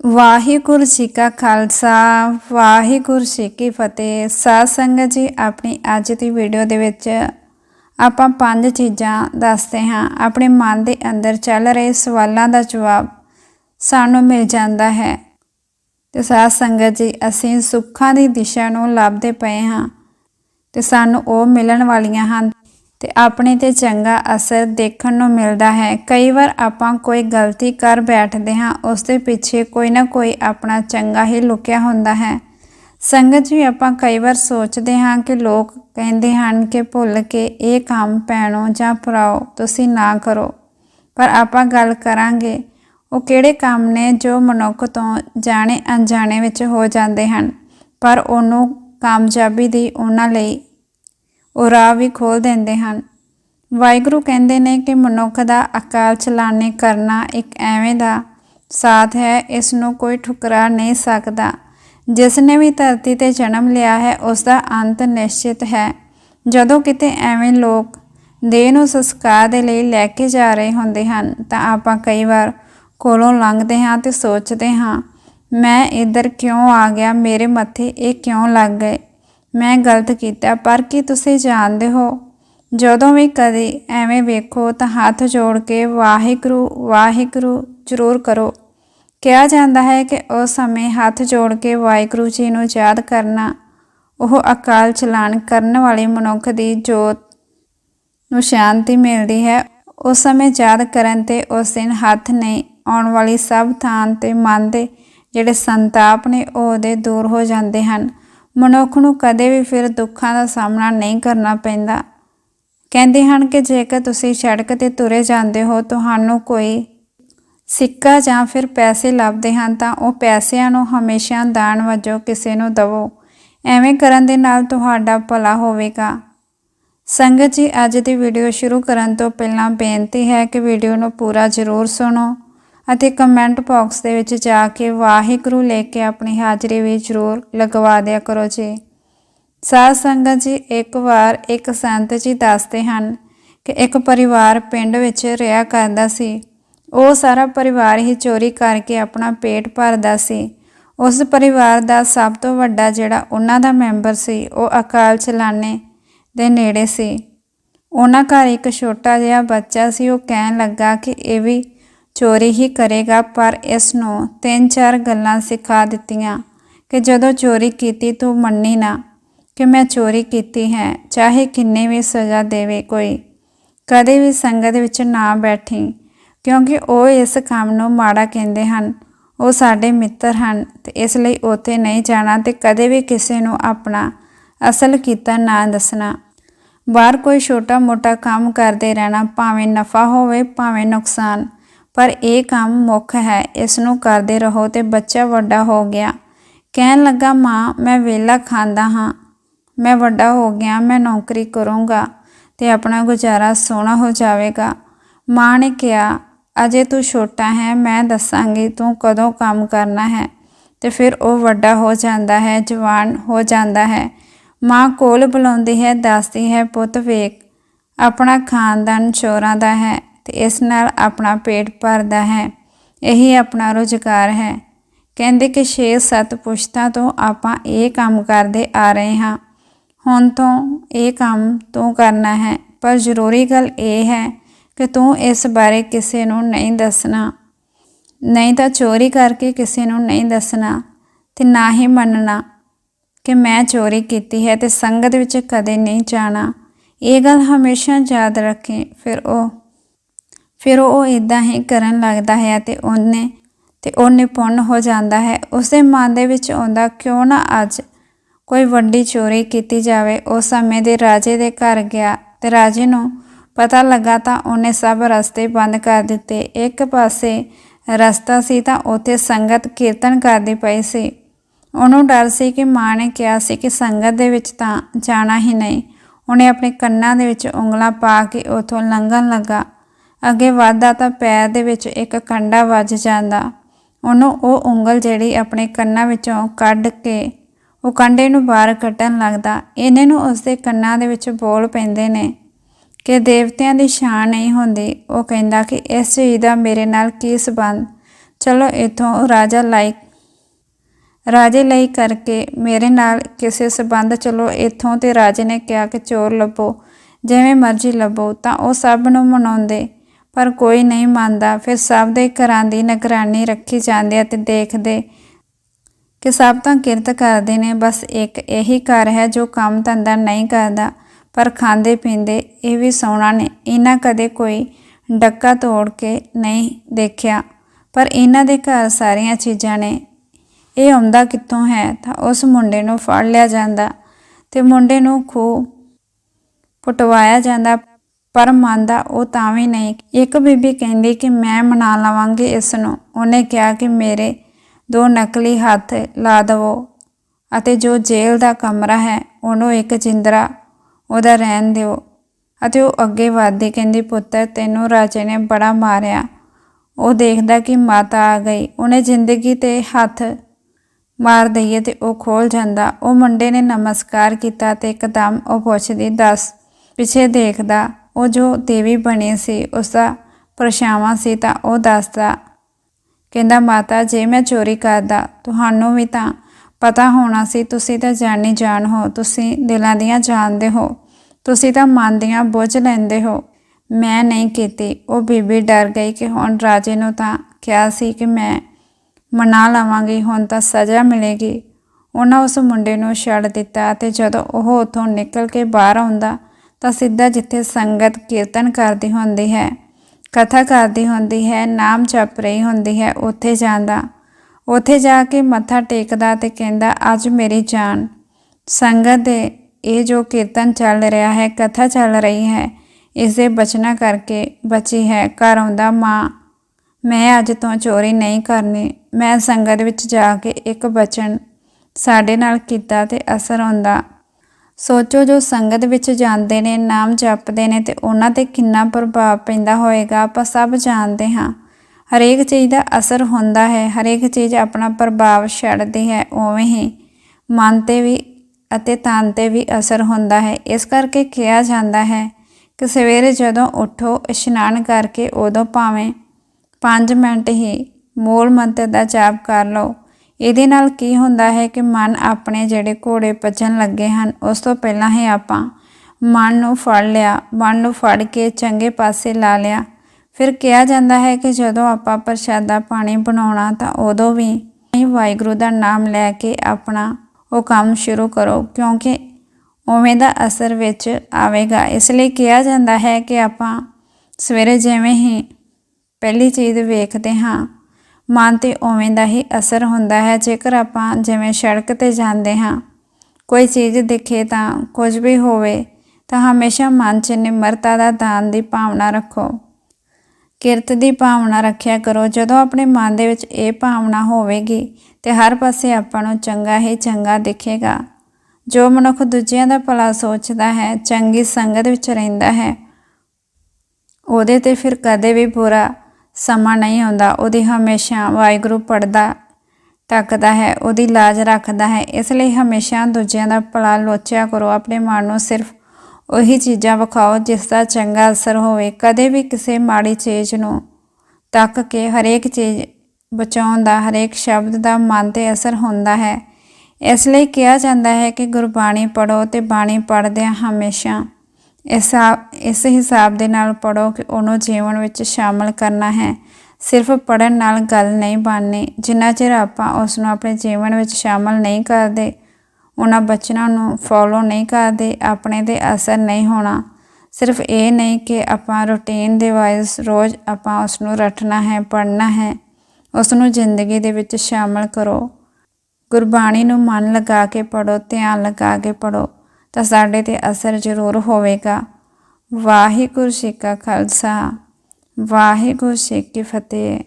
ਵਾਹਿਗੁਰੂ ਜੀ ਕਾ ਖਾਲਸਾ, ਵਾਹਿਗੁਰੂ ਜੀ ਕੀ ਫਤਿਹ। ਸਾਧ ਸੰਗਤ ਜੀ, ਆਪਣੀ ਅੱਜ ਦੀ ਵੀਡੀਓ ਦੇ ਵਿੱਚ ਆਪਾਂ ਪੰਜ ਚੀਜ਼ਾਂ ਦੱਸਦੇ ਹਾਂ। ਆਪਣੇ ਮਨ ਦੇ ਅੰਦਰ ਚੱਲ ਰਹੇ ਸਵਾਲਾਂ ਦਾ ਜਵਾਬ ਸਾਨੂੰ ਮਿਲ ਜਾਂਦਾ ਹੈ। ਤੇ ਸਾਧ ਸੰਗਤ ਜੀ, ਅਸੀਂ ਸੁੱਖਾਂ ਦੀ ਦਿਸ਼ਾ ਨੂੰ ਲੱਭਦੇ ਪਏ ਹਾਂ ਤੇ ਸਾਨੂੰ ਉਹ ਮਿਲਣ ਵਾਲੀਆਂ ਹਨ। ਤੇ ਆਪਣੇ ਤੇ ਚੰਗਾ ਅਸਰ ਦੇਖਣ ਨੂੰ ਮਿਲਦਾ ਹੈ। ਕਈ ਵਾਰ ਆਪਾਂ ਕੋਈ ਗਲਤੀ ਕਰ ਬੈਠਦੇ ਹਾਂ, ਉਸ ਦੇ ਪਿੱਛੇ ਕੋਈ ਨਾ ਕੋਈ ਆਪਣਾ ਚੰਗਾ ਹੀ ਲੁਕਿਆ ਹੁੰਦਾ ਹੈ। ਸੰਗਤ ਜੀ ਆਪਾਂ ਕਈ ਵਾਰ ਸੋਚਦੇ ਹਾਂ ਕਿ ਲੋਕ ਕਹਿੰਦੇ ਹਨ ਕਿ ਭੁੱਲ ਕੇ ਇਹ ਕੰਮ ਪੈਣੋ ਜਾਂ ਭਰਾਓ, ਤੁਸੀਂ ਨਾ ਕਰੋ। ਪਰ ਆਪਾਂ ਗੱਲ ਕਰਾਂਗੇ, ਉਹ ਕਿਹੜੇ ਕੰਮ ਨੇ ਜੋ ਮਨੁੱਖ ਤੋਂ ਜਾਣੇ ਅਣਜਾਣੇ ਵਿੱਚ ਹੋ ਜਾਂਦੇ ਹਨ। ਪਰ ਉਹਨੂੰ ਕਾਮਯਾਬੀ ਦੀ ਉਹਨਾਂ ਲਈ ਉਹ ਰਾਹ ਵੀ ਖੋਲ ਦਿੰਦੇ ਹਨ। ਵਾਹਿਗੁਰੂ ਕਹਿੰਦੇ ਨੇ ਕਿ ਮਨੁੱਖ ਦਾ ਅਕਾਲ ਚਲਾਣੇ ਕਰਨਾ ਇੱਕ ਐਵੇਂ ਦਾ ਸਾਥ ਹੈ, ਇਸ ਨੂੰ ਕੋਈ ਠੁਕਰਾ ਨਹੀਂ ਸਕਦਾ। ਜਿਸ ਨੇ ਵੀ ਧਰਤੀ ਤੇ ਜਨਮ ਲਿਆ ਹੈ, ਉਸ ਦਾ ਅੰਤ ਨਿਸ਼ਚਿਤ ਹੈ। ਜਦੋਂ ਕਿਤੇ ਐਵੇਂ ਲੋਕ ਦੇਹ ਨੂੰ ਸੰਸਕਾਰ ਦੇ ਲਈ ਲੈ ਕੇ ਜਾ ਰਹੇ ਹੁੰਦੇ ਹਨ, ਤਾਂ ਆਪਾਂ ਕਈ ਵਾਰ ਕੋਲੋਂ ਲੰਘਦੇ ਹਾਂ ਤੇ ਸੋਚਦੇ ਹਾਂ, ਮੈਂ ਇੱਧਰ ਕਿਉਂ ਆ ਗਿਆ? ਮੇਰੇ ਮੱਥੇ ਇਹ ਕਿਉਂ ਲੱਗ ਗਏ? ਮੈਂ ਗਲਤ ਕੀਤਾ, ਪਰ ਕੀ ਤੁਸੀਂ ਜਾਣਦੇ ਹੋ? ਜਦੋਂ ਵੀ ਕਦੇ ਐਵੇਂ ਵੇਖੋ, ਤਾਂ ਹੱਥ ਜੋੜ ਕੇ ਵਾਹਿਗੁਰੂ ਵਾਹਿਗੁਰੂ ਜ਼ਰੂਰ ਕਰੋ। ਕਿਹਾ ਜਾਂਦਾ ਹੈ ਕਿ ਉਸ ਸਮੇਂ ਹੱਥ ਜੋੜ ਕੇ ਵਾਹਿਗੁਰੂ ਜੀ ਨੂੰ ਯਾਦ ਕਰਨਾ, ਉਹ ਅਕਾਲ ਚਲਾਨ ਕਰਨ ਵਾਲੇ ਮਨੁੱਖ ਦੀ ਜੋਤ ਨੂੰ ਸ਼ਾਂਤੀ ਮਿਲਦੀ ਹੈ। ਉਸ ਸਮੇਂ ਯਾਦ ਕਰਨ ਤੇ ਉਸ ਦਿਨ ਹੱਥ ਨਹੀਂ ਆਉਣ ਵਾਲੀ ਸਭ ਥਾਂ ਤੇ ਮਨ ਦੇ ਜਿਹੜੇ ਸੰਤਾਪ ਨੇ ਉਹਦੇ ਦੂਰ ਹੋ ਜਾਂਦੇ ਹਨ। ਮਨੁੱਖ ਨੂੰ ਕਦੇ ਵੀ ਫਿਰ ਦੁੱਖਾਂ ਦਾ ਸਾਹਮਣਾ ਨਹੀਂ ਕਰਨਾ ਪੈਂਦਾ। ਕਹਿੰਦੇ ਹਨ ਕਿ ਜੇਕਰ ਤੁਸੀਂ ਸੜਕ ਤੇ ਤੁਰੇ ਜਾਂਦੇ ਹੋ, ਤੁਹਾਨੂੰ ਕੋਈ ਸਿੱਕਾ ਜਾਂ ਫਿਰ ਪੈਸੇ ਲੱਭਦੇ ਹਨ, ਤਾਂ ਉਹ ਪੈਸਿਆਂ ਨੂੰ ਹਮੇਸ਼ਾ ਦਾਨ ਵਜੋਂ ਕਿਸੇ ਨੂੰ ਦਿਵੋ। ਐਵੇਂ ਕਰਨ ਦੇ ਨਾਲ ਤੁਹਾਡਾ ਭਲਾ ਹੋਵੇਗਾ। ਸੰਗਤ ਜੀ, ਅੱਜ ਦੀ ਵੀਡੀਓ ਸ਼ੁਰੂ ਕਰਨ ਤੋਂ ਪਹਿਲਾਂ ਬੇਨਤੀ ਹੈ ਕਿ ਵੀਡੀਓ ਨੂੰ ਪੂਰਾ ਜ਼ਰੂਰ ਸੁਣੋ। ਅਤੇ ਕਮੈਂਟ ਬਾਕਸ ਦੇ ਵਿੱਚ ਜਾ ਕੇ ਵਾਹਿਗੁਰੂ ਲੈ ਕੇ ਆਪਣੀ ਹਾਜ਼ਰੀ ਵੀ ਜ਼ਰੂਰ ਲਗਵਾ ਦਿਆ ਕਰੋ ਜੀ। ਸਾਧ ਸੰਗਤ ਜੀ, ਇੱਕ ਵਾਰ ਇੱਕ ਸੰਤ ਜੀ ਦੱਸਦੇ ਹਨ ਕਿ ਇੱਕ ਪਰਿਵਾਰ ਪਿੰਡ ਵਿੱਚ ਰਿਹਾ ਕਰਦਾ ਸੀ। ਉਹ ਸਾਰਾ ਪਰਿਵਾਰ ਹੀ ਚੋਰੀ ਕਰਕੇ ਆਪਣਾ ਪੇਟ ਭਰਦਾ ਸੀ। ਉਸ ਪਰਿਵਾਰ ਦਾ ਸਭ ਤੋਂ ਵੱਡਾ ਜਿਹੜਾ ਉਹਨਾਂ ਦਾ ਮੈਂਬਰ ਸੀ, ਉਹ ਅਕਾਲ ਚਲਾਣੇ ਦੇ ਨੇੜੇ ਸੀ। ਉਹਨਾਂ ਘਰ ਇੱਕ ਛੋਟਾ ਜਿਹਾ ਬੱਚਾ ਸੀ। ਉਹ ਕਹਿਣ ਲੱਗਾ ਕਿ ਇਹ ਵੀ ਚੋਰੀ ਹੀ ਕਰੇਗਾ, ਪਰ ਇਸ ਨੂੰ ਤਿੰਨ ਚਾਰ ਗੱਲਾਂ ਸਿਖਾ ਦਿੱਤੀਆਂ ਕਿ ਜਦੋਂ ਚੋਰੀ ਕੀਤੀ ਤੂੰ ਮੰਨੀ ਨਾ ਕਿ ਮੈਂ ਚੋਰੀ ਕੀਤੀ ਹੈ, ਚਾਹੇ ਕਿੰਨੇ ਵੀ ਸਜ਼ਾ ਦੇਵੇ ਕੋਈ। ਕਦੇ ਵੀ ਸੰਗਤ ਵਿੱਚ ਨਾ ਬੈਠੀ, ਕਿਉਂਕਿ ਉਹ ਇਸ ਕੰਮ ਨੂੰ ਮਾੜਾ ਕਹਿੰਦੇ ਹਨ। ਉਹ ਸਾਡੇ ਮਿੱਤਰ ਹਨ ਤੇ ਇਸ ਲਈ ਉਥੇ ਨਹੀਂ ਜਾਣਾ ਤੇ ਕਦੇ ਵੀ ਕਿਸੇ ਨੂੰ ਆਪਣਾ ਅਸਲ ਕੀਤਾ ਨਾ ਦੱਸਣਾ। ਬਾਹਰ ਕੋਈ ਛੋਟਾ-ਮੋਟਾ ਕੰਮ ਕਰਦੇ ਰਹਿਣਾ ਭਾਵੇਂ ਨਫਾ ਹੋਵੇ, ਭਾਵੇਂ ਨੁਕਸਾਨ। ਪਰ ਇਹ ਕੰਮ ਮੁੱਖ ਹੈ। ਇਸ ਨੂੰ ਕਰਦੇ ਰਹੋ ਤੇ ਬੱਚਾ ਵੱਡਾ ਹੋ ਗਿਆ। ਕਹਿਣ ਲੱਗਾ, ਮਾਂ, ਮੈਂ ਵੇਲਾ ਖਾਂਦਾ ਹਾਂ। ਮੈਂ ਵੱਡਾ ਹੋ ਗਿਆ, ਮੈਂ ਨੌਕਰੀ ਕਰੂੰਗਾ ਤੇ ਆਪਣਾ ਗੁਜ਼ਾਰਾ ਸੋਹਣਾ ਹੋ ਜਾਵੇਗਾ। ਮਾਂ ਨੇ ਕਿਹਾ, ਅਜੇ ਤੂੰ ਛੋਟਾ ਹੈ, ਮੈਂ ਦੱਸਾਂਗੀ ਤੂੰ ਕਦੋਂ ਕੰਮ ਕਰਨਾ ਹੈ ਤੇ ਫਿਰ ਉਹ ਵੱਡਾ ਹੋ ਜਾਂਦਾ ਹੈ, ਜਵਾਨ ਹੋ ਜਾਂਦਾ ਹੈ। ਮਾਂ ਕੋਲ ਬੁਲਾਉਂਦੀ ਹੈ, ਦੱਸਦੀ ਹੈ, ਪੁੱਤ ਵੇਖ, ਆਪਣਾ ਖਾਨਦਾਨ ਚੋਰਾਂ ਦਾ ਹੈ। ਤੇ ਇਸ ਨਾਲ ਆਪਣਾ ਪੇਟ ਭਰਦਾ ਹੈ। ਇਹੀ ਆਪਣਾ ਰੋਜ਼ਗਾਰ ਹੈ। ਕਹਿੰਦੇ ਕਿ 6-7 ਪੁਸ਼ਤਾਂ ਤੋਂ ਆਪਾਂ ਇਹ ਕੰਮ ਕਰਦੇ ਆ ਰਹੇ ਹਾਂ। ਹੁਣ ਤੋਂ ਇਹ ਕੰਮ ਤੂੰ ਕਰਨਾ ਹੈ। ਪਰ ਜ਼ਰੂਰੀ ਗੱਲ ਇਹ ਹੈ ਕਿ ਤੂੰ ਇਸ ਬਾਰੇ ਕਿਸੇ ਨੂੰ ਨਹੀਂ ਦੱਸਣਾ। ਨਹੀਂ ਤਾਂ ਚੋਰੀ ਕਰਕੇ ਕਿਸੇ ਨੂੰ ਨਹੀਂ ਦੱਸਣਾ ਤੇ ਨਾ ਹੀ ਮੰਨਣਾ ਕਿ ਮੈਂ ਚੋਰੀ ਕੀਤੀ ਹੈ ਤੇ ਸੰਗਤ ਵਿੱਚ ਕਦੇ ਨਹੀਂ ਜਾਣਾ। ਇਹ ਗੱਲ ਹਮੇਸ਼ਾ ਯਾਦ ਰੱਖੇ, ਫਿਰ ਉਹ ਫਿਰ ਉਹ ਇਦਾਂ ਹੀ ਕਰਨ ਲੱਗਦਾ ਹੈ ਤੇ ਉਹਨੇ, ਤੇ ਉਹ ਨਿਪੁੰਨ ਹੋ ਜਾਂਦਾ ਹੈ। ਉਸੇ ਮਨ ਦੇ ਵਿੱਚ ਆਉਂਦਾ, ਕਿਉਂ ਨਾ ਅੱਜ ਕੋਈ ਵੱਡੀ ਚੋਰੀ ਕੀਤੀ ਜਾਵੇ? ਉਸ ਸਮੇਂ ਦੇ ਰਾਜੇ ਦੇ ਘਰ ਗਿਆ ਤੇ ਰਾਜੇ ਨੂੰ ਪਤਾ ਲੱਗਾ ਤਾਂ ਉਹਨੇ ਸਭ ਰਸਤੇ ਬੰਦ ਕਰ ਦਿੱਤੇ। ਇੱਕ ਪਾਸੇ ਰਸਤਾ ਸੀ ਤਾਂ ਉੱਥੇ ਸੰਗਤ ਕੀਰਤਨ ਕਰਦੀ ਪਈ ਸੀ। ਉਹਨੂੰ ਡਰ ਸੀ ਕਿ ਮਾਂ ਨੇ ਕਿਹਾ ਸੀ ਕਿ ਸੰਗਤ ਦੇ ਵਿੱਚ ਤਾਂ ਜਾਣਾ ਹੀ ਨਹੀਂ। ਉਹਨੇ ਆਪਣੇ ਕੰਨਾਂ ਦੇ ਵਿੱਚ ਉਂਗਲਾਂ ਪਾ ਕੇ ਉੱਥੋਂ ਲੰਘਣ ਲੱਗਾ। ਅੱਗੇ ਵਧਦਾ ਤਾਂ ਪੈਰ ਦੇ ਵਿੱਚ ਇੱਕ ਕੰਡਾ ਵੱਜ ਜਾਂਦਾ। ਉਹਨੂੰ ਉਹ ਉਂਗਲ ਜਿਹੜੀ ਆਪਣੇ ਕੰਨਾਂ ਵਿੱਚੋਂ ਕੱਢ ਕੇ ਉਹ ਕੰਡੇ ਨੂੰ ਬਾਹਰ ਕੱਢਣ ਲੱਗਦਾ। ਇਹਨੇ ਨੂੰ ਉਸਦੇ ਕੰਨਾਂ ਦੇ ਵਿੱਚ ਬੋਲ ਪੈਂਦੇ ਨੇ ਕਿ ਦੇਵਤਿਆਂ ਦੀ ਸ਼ਾਨ ਨਹੀਂ ਹੁੰਦੀ। ਉਹ ਕਹਿੰਦਾ ਕਿ ਇਸ ਚੀਜ਼ ਦਾ ਮੇਰੇ ਨਾਲ ਕੀ ਸਬੰਧ? ਚਲੋ ਇਥੋਂ ਰਾਜਾ ਲਾਈਕ ਰਾਜੇ ਲਈ ਕਰਕੇ ਮੇਰੇ ਨਾਲ ਕਿਸੇ ਸਬੰਧ ਚਲੋ ਇਥੋਂ ਤੇ ਰਾਜੇ ਨੇ ਕਿਹਾ ਕਿ ਚੋਰ ਲੱਭੋ, ਜਿਵੇਂ ਮਰਜ਼ੀ ਲੱਭੋ, ਤਾਂ ਉਹ ਸਭ ਨੂੰ ਮਨਾਉਂਦੇ। ਪਰ ਕੋਈ ਨਹੀਂ ਮੰਨਦਾ। ਫਿਰ ਸਭ ਦੇ ਘਰਾਂ ਦੀ ਨਿਗਰਾਨੀ ਰੱਖੀ ਜਾਂਦੀ ਅਤੇ ਦੇਖਦੇ ਕਿ ਸਭ ਤਾਂ ਕਿਰਤ ਕਰਦੇ ਨੇ, ਬਸ ਇੱਕ ਇਹੀ ਘਰ ਹੈ ਜੋ ਕੰਮ ਧੰਦਾ ਨਹੀਂ ਕਰਦਾ, ਪਰ ਖਾਂਦੇ ਪੀਂਦੇ ਇਹ ਵੀ ਸੋਹਣਾ ਨੇ। ਇਹਨਾਂ ਕਦੇ ਕੋਈ ਡੱਕਾ ਤੋੜ ਕੇ ਨਹੀਂ ਦੇਖਿਆ, ਪਰ ਇਹਨਾਂ ਦੇ ਘਰ ਸਾਰੀਆਂ ਚੀਜ਼ਾਂ ਨੇ। ਇਹ ਆਉਂਦਾ ਕਿੱਥੋਂ ਹੈ? ਤਾਂ ਉਸ ਮੁੰਡੇ ਨੂੰ ਫੜ ਲਿਆ ਜਾਂਦਾ ਤੇ ਮੁੰਡੇ ਨੂੰ ਖੂਹ ਪਟਵਾਇਆ ਜਾਂਦਾ। ਪਰ ਮੰਨਦਾ ਉਹ ਤਾਂ ਵੀ ਨਹੀਂ। ਇੱਕ ਬੀਬੀ ਕਹਿੰਦੀ ਕਿ ਮੈਂ ਮਨਾ ਲਵਾਂਗੀ ਇਸ ਨੂੰ ਉਹਨੇ ਕਿਹਾ ਕਿ ਮੇਰੇ ਦੋ ਨਕਲੀ ਹੱਥ ਲਾ ਦਵੋ ਅਤੇ ਜੋ ਜੇਲ੍ਹ ਦਾ ਕਮਰਾ ਹੈ, ਉਹਨੂੰ ਇੱਕ ਜਿੰਦਰਾ ਉਹਦਾ ਰਹਿਣ ਦਿਓ। ਅਤੇ ਉਹ ਅੱਗੇ ਵਧਦੀ ਕਹਿੰਦੀ ਪੁੱਤਰ ਤੈਨੂੰ ਰਾਜੇ ਨੇ ਬੜਾ ਮਾਰਿਆ। ਉਹ ਦੇਖਦਾ ਕਿ ਮਾਤਾ ਆ ਗਈ। ਉਹਨੇ ਜ਼ਿੰਦਗੀ ਤੇ ਹੱਥ ਮਾਰ ਦਈਏ ਤੇ ਉਹ ਖੋਲ ਜਾਂਦਾ। ਉਹ ਮੁੰਡੇ ਨੇ ਨਮਸਕਾਰ ਕੀਤਾ ਤੇ ਇੱਕਦਮ ਉਹ ਪੁੱਛਦੀ, ਦੱਸ, ਪਿੱਛੇ ਦੇਖਦਾ ਉਹ ਜੋ ਦੇਵੀ ਬਣੀ ਸੀ ਉਸ ਦਾ ਪਰਛਾਵਾਂ ਸੀ ਤਾਂ ਉਹ ਦੱਸਦਾ, ਕਹਿੰਦਾ, ਮਾਤਾ, ਜੇ ਮੈਂ ਚੋਰੀ ਕਰਦਾ, ਤੁਹਾਨੂੰ ਵੀ ਤਾਂ ਪਤਾ ਹੋਣਾ ਸੀ, ਤੁਸੀਂ ਤਾਂ ਜਾਣੀ ਜਾਣ ਹੋ, ਤੁਸੀਂ ਦਿਲਾਂ ਦੀਆਂ ਜਾਣਦੇ ਹੋ, ਤੁਸੀਂ ਤਾਂ ਮਨ ਦੀਆਂ ਬੁੱਝ ਲੈਂਦੇ ਹੋ। ਮੈਂ ਨਹੀਂ ਕੀਤੀ। ਉਹ ਬੀਬੀ ਡਰ ਗਈ ਕਿ ਹੁਣ ਰਾਜੇ ਨੂੰ ਤਾਂ ਕਿਹਾ ਸੀ ਕਿ ਮੈਂ ਮਨਾ ਲਵਾਂਗੀ, ਹੁਣ ਤਾਂ ਸਜ਼ਾ ਮਿਲੇਗੀ। ਉਹਨਾਂ ਉਸ ਮੁੰਡੇ ਨੂੰ ਛੱਡ ਦਿੱਤਾ ਤੇ ਜਦੋਂ ਉਹ ਉੱਥੋਂ ਨਿਕਲ ਕੇ ਬਾਹਰ ਆਉਂਦਾ ਤਾਂ ਸਿੱਧਾ ਜਿੱਥੇ ਸੰਗਤ ਕੀਰਤਨ ਕਰਦੀ ਹੁੰਦੀ ਹੈ, ਕਥਾ ਕਰਦੀ ਹੁੰਦੀ ਹੈ, ਨਾਮ ਜਪ ਰਹੀ ਹੁੰਦੀ ਹੈ, ਉੱਥੇ ਜਾਂਦਾ। ਉੱਥੇ ਜਾ ਕੇ ਮੱਥਾ ਟੇਕਦਾ ਤੇ ਕਹਿੰਦਾ, ਅੱਜ ਮੇਰੀ ਜਾਨ। ਸੰਗਤ ਦੇ ਇਹ ਜੋ ਕੀਰਤਨ ਚੱਲ ਰਿਹਾ ਹੈ, ਕਥਾ ਚੱਲ ਰਹੀ ਹੈ ਇਸ ਦੇ ਬਚਨਾ ਕਰਕੇ ਬਚੀ ਹੈ। ਘਰ ਆਉਂਦਾ ਮਾਂ, ਮੈਂ ਅੱਜ ਤੋਂ ਚੋਰੀ ਨਹੀਂ ਕਰਨੀ। ਮੈਂ ਸੰਗਤ ਵਿੱਚ ਜਾ ਕੇ ਇੱਕ ਬਚਨ ਸਾਡੇ ਨਾਲ ਕੀਤਾ ਤੇ ਅਸਰ ਹੁੰਦਾ। ਸੋਚੋ ਜੋ ਸੰਗਤ ਵਿੱਚ ਜਾਂਦੇ ਨੇ, ਨਾਮ ਜਪਦੇ ਨੇ ਤੇ ਉਹਨਾਂ ਤੇ ਕਿੰਨਾ ਪ੍ਰਭਾਵ ਪੈਂਦਾ ਹੋਵੇਗਾ ਆਪਾਂ ਸਭ ਜਾਣਦੇ ਹਾਂ। ਹਰੇਕ ਚੀਜ਼ ਦਾ ਅਸਰ ਹੁੰਦਾ ਹੈ, ਹਰੇਕ ਚੀਜ਼ ਆਪਣਾ ਪ੍ਰਭਾਵ ਛੱਡਦੀ ਹੈ, ਉਵੇਂ ਹੀ ਮਨ ਤੇ ਵੀ ਅਤੇ ਤਨ ਤੇ ਵੀ ਅਸਰ ਹੁੰਦਾ ਹੈ। ਇਸ ਕਰਕੇ ਕਿਹਾ ਜਾਂਦਾ ਹੈ ਕਿ ਸਵੇਰੇ ਜਦੋਂ ਉਠੋ, ਇਸ਼ਨਾਨ ਕਰਕੇ ਉਦੋਂ ਭਾਵੇਂ 5 ਮਿੰਟ ਹੀ ਮੂਲ ਮੰਤਰ ਦਾ ਜਾਪ ਕਰ ਲਓ। ਇਹਦੇ ਨਾਲ ਕੀ ਹੁੰਦਾ ਹੈ ਕਿ ਮਨ ਆਪਣੇ ਜਿਹੜੇ ਘੋੜੇ ਭੱਜਣ ਲੱਗੇ ਹਨ, ਉਸ ਤੋਂ ਪਹਿਲਾਂ ਹੀ ਆਪਾਂ ਮਨ ਨੂੰ ਫੜ ਲਿਆ, ਮਨ ਨੂੰ ਫੜ ਕੇ ਚੰਗੇ ਪਾਸੇ ਲਾ ਲਿਆ। ਫਿਰ ਕਿਹਾ ਜਾਂਦਾ ਹੈ ਕਿ ਜਦੋਂ ਆਪਾਂ ਪ੍ਰਸ਼ਾਦਾ ਪਾਣੀ ਬਣਾਉਣਾ ਤਾਂ ਉਦੋਂ ਵੀ ਵਾਹਿਗੁਰੂ ਦਾ ਨਾਮ ਲੈ ਕੇ ਆਪਣਾ ਉਹ ਕੰਮ ਸ਼ੁਰੂ ਕਰੋ, ਕਿਉਂਕਿ ਉਵੇਂ ਦਾ ਅਸਰ ਵਿੱਚ ਆਵੇਗਾ। ਇਸ ਲਈ ਕਿਹਾ ਜਾਂਦਾ ਹੈ ਕਿ ਆਪਾਂ ਸਵੇਰੇ ਜਿਵੇਂ ਹੀ ਪਹਿਲੀ ਚੀਜ਼ ਵੇਖਦੇ ਹਾਂ ਮਨ ਤੇ ਉਵੇਂ ਦਾ ਹੀ ਅਸਰ ਹੁੰਦਾ ਹੈ। ਜੇਕਰ ਆਪਾਂ ਜਿਵੇਂ ਸੜਕ ਤੇ ਜਾਂਦੇ ਹਾਂ, ਕੋਈ ਚੀਜ਼ ਦਿਖੇ ਤਾਂ ਕੁਝ ਵੀ ਹੋਵੇ, ਤਾਂ ਹਮੇਸ਼ਾ ਮਨ 'ਚ ਨਿਮਰਤਾ ਦਾ ਦਾਨ ਦੀ ਭਾਵਨਾ ਰੱਖੋ। ਕਿਰਤ ਦੀ ਭਾਵਨਾ ਰੱਖਿਆ ਕਰੋ। ਜਦੋਂ ਆਪਣੇ ਮਨ ਦੇ ਵਿੱਚ ਇਹ ਭਾਵਨਾ ਹੋਵੇਗੀ, ਤੇ ਹਰ ਪਾਸੇ ਆਪਾਂ ਨੂੰ ਚੰਗਾ ਹੀ ਚੰਗਾ ਦਿਖੇਗਾ। ਜੋ ਮਨੁੱਖ ਦੂਜਿਆਂ ਦਾ ਭਲਾ ਸੋਚਦਾ ਹੈ, ਚੰਗੀ ਸੰਗਤ ਵਿੱਚ ਰਹਿੰਦਾ ਹੈ, ਉਹਦੇ ਤੇ ਫਿਰ ਕਦੇ ਵੀ ਬੁਰਾ ਸਮਾਂ ਨਹੀਂ ਆਉਂਦਾ, ਉਹਦੀ ਹਮੇਸ਼ਾ ਵਾਹਿਗੁਰੂ ਪੜਦਾ ਤੱਕਦਾ ਹੈ, ਉਹਦੀ ਲਾਜ ਰੱਖਦਾ ਹੈ। ਇਸ ਲਈ ਹਮੇਸ਼ਾ ਦੂਜਿਆਂ ਦਾ ਭਲਾ ਲੋਚਿਆ ਕਰੋ, ਆਪਣੇ ਮਨ ਨੂੰ ਸਿਰਫ ਉਹੀ ਚੀਜ਼ਾਂ ਵਿਖਾਓ ਜਿਸ ਦਾ ਚੰਗਾ ਅਸਰ ਹੋਵੇ। ਕਦੇ ਵੀ ਕਿਸੇ ਮਾੜੀ ਚੀਜ਼ ਨੂੰ ਤੱਕ ਕੇ ਹਰੇਕ ਚੀਜ਼ ਬਚਾਉਣ ਦਾ, ਹਰੇਕ ਸ਼ਬਦ ਦਾ ਮਨ ਤੇ ਅਸਰ ਹੁੰਦਾ ਹੈ। ਇਸ ਲਈ ਕਿਹਾ ਜਾਂਦਾ ਹੈ ਕਿ ਗੁਰਬਾਣੀ ਪੜੋ ਤੇ ਬਾਣੀ ਪੜ੍ਹਦਿਆਂ ਹਮੇਸ਼ਾ ਇਸ ਇਸ ਹਿਸਾਬ ਦੇ ਨਾਲ ਪੜੋ ਕਿ ਉਹਨੂੰ ਜੀਵਨ ਵਿੱਚ ਸ਼ਾਮਲ ਕਰਨਾ ਹੈ। ਸਿਰਫ ਪੜਨ ਨਾਲ ਗੱਲ ਨਹੀਂ ਬਣਨੀ। ਜਿੰਨਾ ਚਿਰ ਆਪਾਂ ਉਸ ਨੂੰ ਆਪਣੇ ਜੀਵਨ ਵਿੱਚ ਸ਼ਾਮਲ ਨਹੀਂ ਕਰਦੇ, ਉਹਨਾਂ ਬਚਨਾਂ ਨੂੰ ਫੋਲੋ ਨਹੀਂ ਕਰਦੇ, ਆਪਣੇ ਤੇ ਅਸਰ ਨਹੀਂ ਹੋਣਾ। ਸਿਰਫ ਇਹ ਨਹੀਂ ਕਿ ਆਪਾਂ ਰੁਟੀਨ ਦੇ ਵਾਈਜ਼ ਰੋਜ਼ ਆਪਾਂ ਉਸ ਨੂੰ ਰੱਟਣਾ ਹੈ ਪੜਨਾ ਹੈ ਉਸ ਨੂੰ ਜ਼ਿੰਦਗੀ ਦੇ ਵਿੱਚ ਸ਼ਾਮਲ ਕਰੋ। ਗੁਰਬਾਣੀ ਨੂੰ ਮਨ ਲਗਾ ਕੇ ਪੜੋ ਧਿਆਨ ਲਗਾ ਕੇ ਪੜੋ ਤਾਂ ਸਾਡੇ ਤੇ ਅਸਰ ਜ਼ਰੂਰ ਹੋਵੇਗਾ। ਵਾਹਿਗੁਰੂ ਜੀ ਕਾ ਖਾਲਸਾ। ਵਾਹਿਗੁਰੂ ਜੀ ਕੀ ਫਤਿਹ।